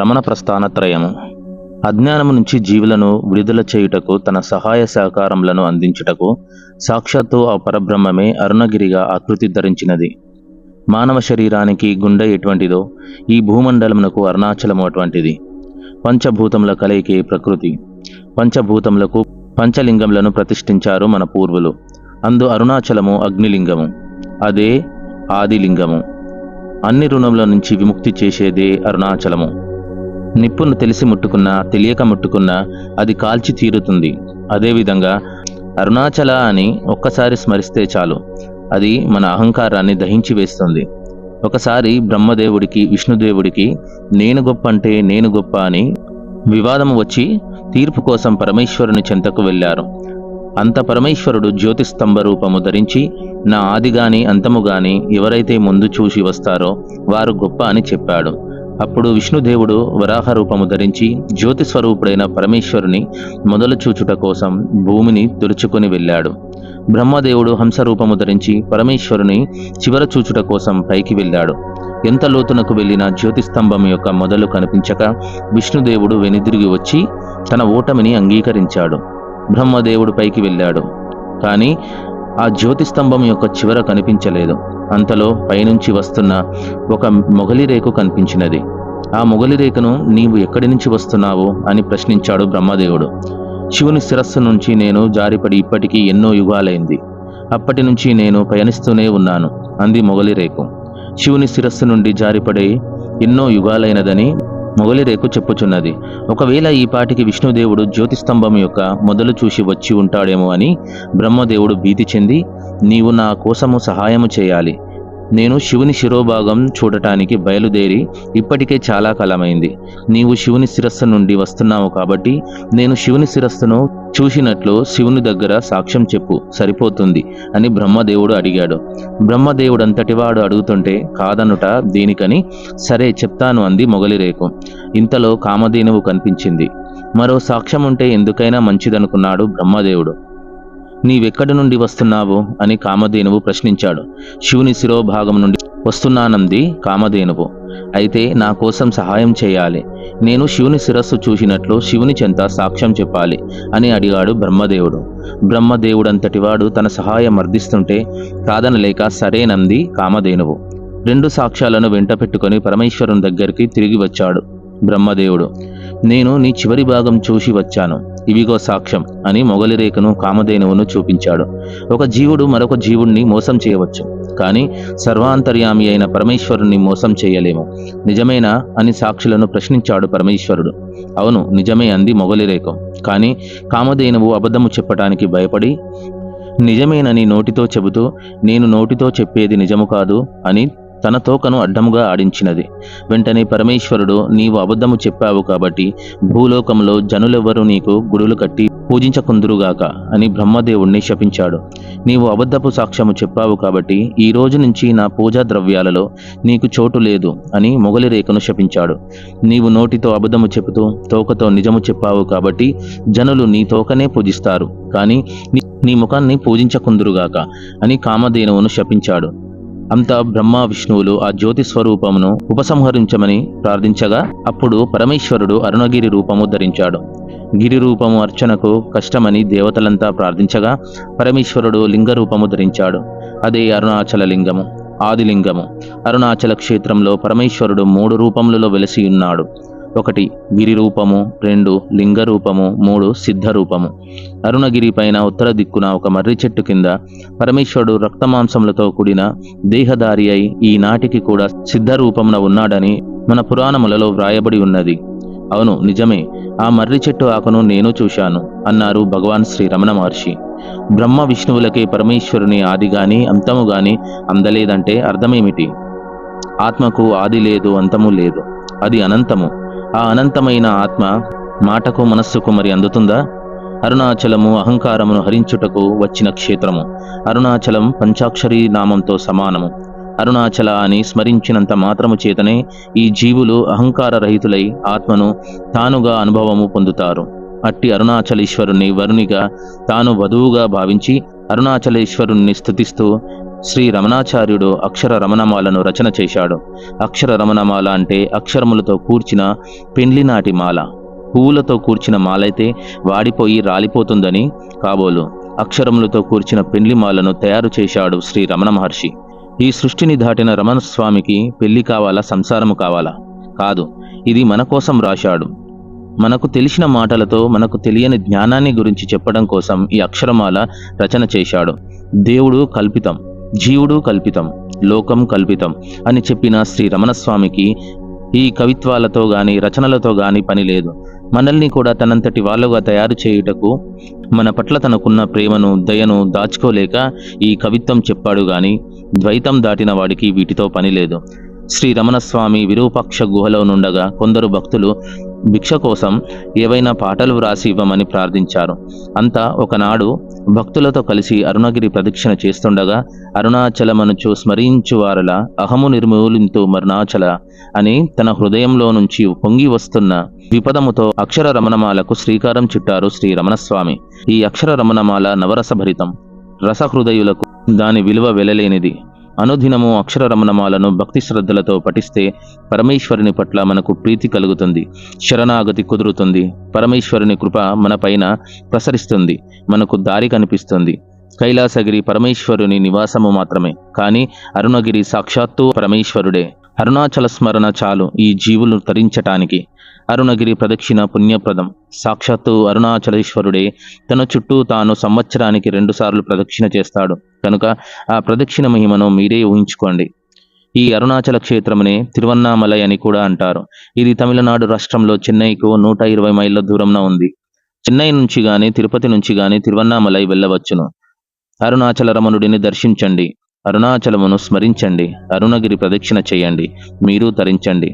రమణ ప్రస్థానత్రయము అజ్ఞానము నుంచి జీవులను విడుదల చేయుటకు తన సహాయ సహకారములను అందించుటకు సాక్షాత్తు ఆ పరబ్రహ్మమే అరుణగిరిగా ఆకృతి ధరించినది. మానవ శరీరానికి గుండె ఎటువంటిదో ఈ భూమండలమునకు అరుణాచలము అటువంటిది. పంచభూతముల కలయికే ప్రకృతి. పంచభూతములకు పంచలింగములను ప్రతిష్ఠించారు మన పూర్వులు. అందు అరుణాచలము అగ్నిలింగము. అదే ఆదిలింగము. అన్ని రుణముల నుంచి విముక్తి చేసేదే అరుణాచలము. నిప్పును తెలిసి ముట్టుకున్నా తెలియక ముట్టుకున్నా అది కాల్చి తీరుతుంది. అదేవిధంగా అరుణాచల అని ఒక్కసారి స్మరిస్తే చాలు. అది మన అహంకారాన్ని దహించి వేస్తుంది. ఒకసారి బ్రహ్మదేవుడికి విష్ణుదేవుడికి నేను గొప్ప అంటే నేను గొప్ప అని వివాదం వచ్చి తీర్పు కోసం పరమేశ్వరుని చెంతకు వెళ్ళారు. అంత పరమేశ్వరుడు జ్యోతిస్తంభ రూపము ధరించి నా ఆదిగాని అంతము గాని ఎవరైతే ముందు చూసి వస్తారో వారు గొప్ప అని చెప్పాడు. అప్పుడు విష్ణుదేవుడు వరాహ రూపము ధరించి జ్యోతి స్వరూపుడైన పరమేశ్వరుని మొదలు చూచుట కోసం భూమిని తుడుచుకొని వెళ్ళాడు. బ్రహ్మదేవుడు హంస రూపము ధరించి పరమేశ్వరుని చివర చూచుట కోసం పైకి వెళ్ళాడు. ఎంత లోతునకు వెళ్ళిన జ్యోతిస్తంభం యొక్క మొదలు కనిపించక విష్ణుదేవుడు వెనుదిరిగి వచ్చి తన ఓటమిని అంగీకరించాడు. బ్రహ్మదేవుడు పైకి వెళ్ళాడు. కానీ ఆ జ్యోతిస్తంభం యొక్క చివర కనిపించలేదు. అంతలో పైనుంచి వస్తున్న ఒక మొగలి రేకు కనిపించినది. ఆ మొగలి రేకును నీవు ఎక్కడి నుంచి వస్తున్నావు అని ప్రశ్నించాడు బ్రహ్మదేవుడు. శివుని శిరస్సు నుంచి నేను జారిపడి ఇప్పటికీ ఎన్నో యుగాలైంది. అప్పటి నుంచి నేను పయనిస్తూనే ఉన్నాను అంది మొగలి రేకు. శివుని శిరస్సు నుండి జారిపడే ఎన్నో యుగాలైనదని మొగలి రేకు చెప్పుచున్నది. ఒకవేళ ఈ పాటికి విష్ణుదేవుడు జ్యోతిస్తంభం యొక్క మొదలు చూసి వచ్చి ఉంటాడేమో అని బ్రహ్మదేవుడు భీతి చెంది నీవు నా కోసము సహాయము చేయాలి. నేను శివుని శిరోభాగం చూడటానికి బయలుదేరి ఇప్పటికే చాలా కాలమైంది. నీవు శివుని శిరస్సు నుండి వస్తున్నావు కాబట్టి నేను శివుని శిరస్సును చూసినట్లు శివుని దగ్గర సాక్ష్యం చెప్పు సరిపోతుంది అని బ్రహ్మదేవుడు అడిగాడు. బ్రహ్మదేవుడంతటివాడు అడుగుతుంటే కాదనుట దీనికని సరే చెప్తాను అంది మొగలిరేకు. ఇంతలో కామధేనువు కనిపించింది. మరో సాక్ష్యం ఉంటే ఎందుకైనా మంచిదనుకున్నాడు బ్రహ్మదేవుడు. నీవెక్కడి నుండి వస్తున్నావు? అని కామధేనువు ప్రశ్నించాడు. శివుని శిరోభాగం నుండి వస్తున్నానంది కామధేనువు. అయితే నా కోసం సహాయం చేయాలి. నేను శివుని శిరస్సు చూసినట్లు శివుని చెంత సాక్ష్యం చెప్పాలి అని అడిగాడు బ్రహ్మదేవుడు. బ్రహ్మదేవుడంతటివాడు తన సహాయం అర్థిస్తుంటే కాదనలేక సరేనంది కామధేనువు. రెండు సాక్ష్యాలను వెంట పెట్టుకొని పరమేశ్వరుని దగ్గరికి తిరిగి వచ్చాడు బ్రహ్మదేవుడు. నేను నీ చివరి భాగం చూసి వచ్చాను. ఇవిగో సాక్ష్యం అని మొగలి రేఖను కామధేనువును చూపించాడు. ఒక జీవుడు మరొక జీవుణ్ణి మోసం చేయవచ్చు. కానీ సర్వాంతర్యామి అయిన పరమేశ్వరుణ్ణి మోసం చేయలేము. నిజమేనా అని సాక్షులను ప్రశ్నించాడు పరమేశ్వరుడు. అవును నిజమే అంది మొగలి రేఖ కానీ కామధేనువు అబద్ధము చెప్పటానికి భయపడి నిజమేనని నోటితో చెబుతూ నేను నోటితో చెప్పేది నిజము కాదు అని తన తోకను అడ్డముగా ఆడించినది. వెంటనే పరమేశ్వరుడు నీవు అబద్ధము చెప్పావు కాబట్టి భూలోకంలో జనులెవ్వరూ నీకు గుడులు కట్టి పూజించకుందురుగాక అని బ్రహ్మదేవుణ్ణి శపించాడు. నీవు అబద్ధపు సాక్ష్యము చెప్పావు కాబట్టి ఈ రోజు నుంచి నా పూజా ద్రవ్యాలలో నీకు చోటు లేదు అని మొగలి రేఖను శపించాడు. నీవు నోటితో అబద్ధము చెబుతూ తోకతో నిజము చెప్పావు కాబట్టి జనులు నీ తోకనే పూజిస్తారు. కానీ నీ- ముఖాన్ని పూజించకుందురుగాక అని కామధేనువును శపించాడు. అంతా బ్రహ్మ విష్ణువులు ఆ జ్యోతి స్వరూపమును ఉపసంహరించమని ప్రార్థించగా అప్పుడు పరమేశ్వరుడు అరుణగిరి రూపము ధరించాడు. గిరి రూపము అర్చనకు కష్టమని దేవతలంతా ప్రార్థించగా పరమేశ్వరుడు లింగ రూపము ధరించాడు. అదే అరుణాచల లింగము ఆదిలింగము. అరుణాచల క్షేత్రంలో పరమేశ్వరుడు మూడు రూపములలో వెలసి ఉన్నాడు. ఒకటి గిరి రూపము రెండు లింగ రూపము మూడు సిద్ధ రూపము అరుణగిరి పైన ఉత్తర దిక్కున ఒక మర్రి చెట్టు కింద పరమేశ్వరుడు రక్తమాంసములతో కూడిన దేహదారి అయి ఈనాటికి కూడా సిద్ధ రూపమున ఉన్నాడని మన పురాణములలో వ్రాయబడి ఉన్నది. అవును నిజమే. ఆ మర్రి చెట్టు ఆకును నేను చూశాను అన్నారు భగవాన్ శ్రీ రమణ మహర్షి. బ్రహ్మ విష్ణువులకే పరమేశ్వరుని ఆది గాని అంతము గాని అందలేదంటే అర్థమేమిటి? ఆత్మకు ఆది లేదు అంతము లేదు. అది అనంతము. ఆ అనంతమైన ఆత్మ మాటకు మనస్సుకు మరి అందుతుందా? అరుణాచలము అహంకారమును హరించుటకు వచ్చిన క్షేత్రము. అరుణాచలం పంచాక్షరీ నామంతో సమానము. అరుణాచల అని స్మరించినంత మాత్రము చేతనే ఈ జీవులు అహంకార రహితులై ఆత్మను తానుగా అనుభవము పొందుతారు. అట్టి అరుణాచలేశ్వరుణ్ణి వరునిగా తాను వధువుగా భావించి అరుణాచలేశ్వరుణ్ణి స్థుతిస్తూ శ్రీ రమణాచార్యుడు అక్షర రమణమాలను రచన చేశాడు. అక్షర రమణమాల అంటే అక్షరములతో కూర్చిన పెండ్లి నాటి మాల. పువ్వులతో కూర్చిన మాలైతే వాడిపోయి రాలిపోతుందని కాబోలు. అక్షరములతో కూర్చిన పెండ్లి మాలను తయారు చేశాడు శ్రీ రమణ మహర్షి ఈ సృష్టిని దాటిన రమణ స్వామికి పెళ్ళి కావాలా సంసారము కావాలా? కాదు ఇది మన కోసం రాశాడు. మనకు తెలిసిన మాటలతో మనకు తెలియని జ్ఞానాన్ని గురించి చెప్పడం కోసం ఈ అక్షరమాల రచన చేశాడు. దేవుడు కల్పితం. జీవుడు కల్పితం లోకం కల్పితం అని చెప్పిన శ్రీ రమణస్వామికి ఈ కవిత్వాలతో గాని రచనలతో గాని పని లేదు. మనల్ని కూడా తనంతటి వాళ్ళుగా తయారు చేయుటకు మన పట్ల తనకున్న ప్రేమను దయను దాచుకోలేక ఈ కవిత్వం చెప్పాడు గాని ద్వైతం దాటిన వాడికి వీటితో పని లేదు. శ్రీ రమణస్వామి విరూపాక్ష గుహలో నుండగా కొందరు భక్తులు భిక్ష కోసం ఏవైనా పాటలు వ్రాసి ఇవ్వమని ప్రార్థించారు. అంతా ఒకనాడు భక్తులతో కలిసి అరుణగిరి ప్రదక్షిణ చేస్తుండగా అరుణాచలమనుచు స్మరించు వారల అహము నిర్మూలింతు మరుణాచల అని తన హృదయంలో నుంచి పొంగి వస్తున్న విపదముతో అక్షర రమణమాలకు శ్రీకారం చుట్టారు శ్రీ రమణస్వామి ఈ అక్షర రమణమాల నవరసభరితం. రసహృదయులకు దాని విలువ వెలలేనిది. అనుదినము అక్షర రమణమాలను భక్తి శ్రద్ధలతో పఠిస్తే పరమేశ్వరుని పట్ల మనకు ప్రీతి కలుగుతుంది. శరణాగతి కుదురుతుంది. పరమేశ్వరుని కృప మన పైన ప్రసరిస్తుంది. మనకు దారి కనిపిస్తుంది. కైలాసగిరి పరమేశ్వరుని నివాసము మాత్రమే. కానీ అరుణగిరి సాక్షాత్తు పరమేశ్వరుడే. అరుణాచల స్మరణ చాలు ఈ జీవులు తరించటానికి. అరుణగిరి ప్రదక్షిణ పుణ్యప్రదం. సాక్షాత్తు అరుణాచలేశ్వరుడే. తన చుట్టూ తాను సంవత్సరానికి రెండుసార్లు ప్రదక్షిణ చేస్తాడు. కనుక ఆ ప్రదక్షిణ మహిమను మీరే ఊహించుకోండి. ఈ అరుణాచల క్షేత్రమునే తిరువన్నామలై అని కూడా అంటారు. ఇది తమిళనాడు రాష్ట్రంలో చెన్నైకు నూట ఇరవై మైళ్ళ దూరంలో ఉంది. చెన్నై నుంచి గాని తిరుపతి నుంచి గాని తిరువన్నామలై వెళ్ళవచ్చును. అరుణాచల రమణుడిని దర్శించండి. అరుణాచలమును స్మరించండి అరుణగిరి ప్రదక్షిణ చేయండి మీరు తరించండి.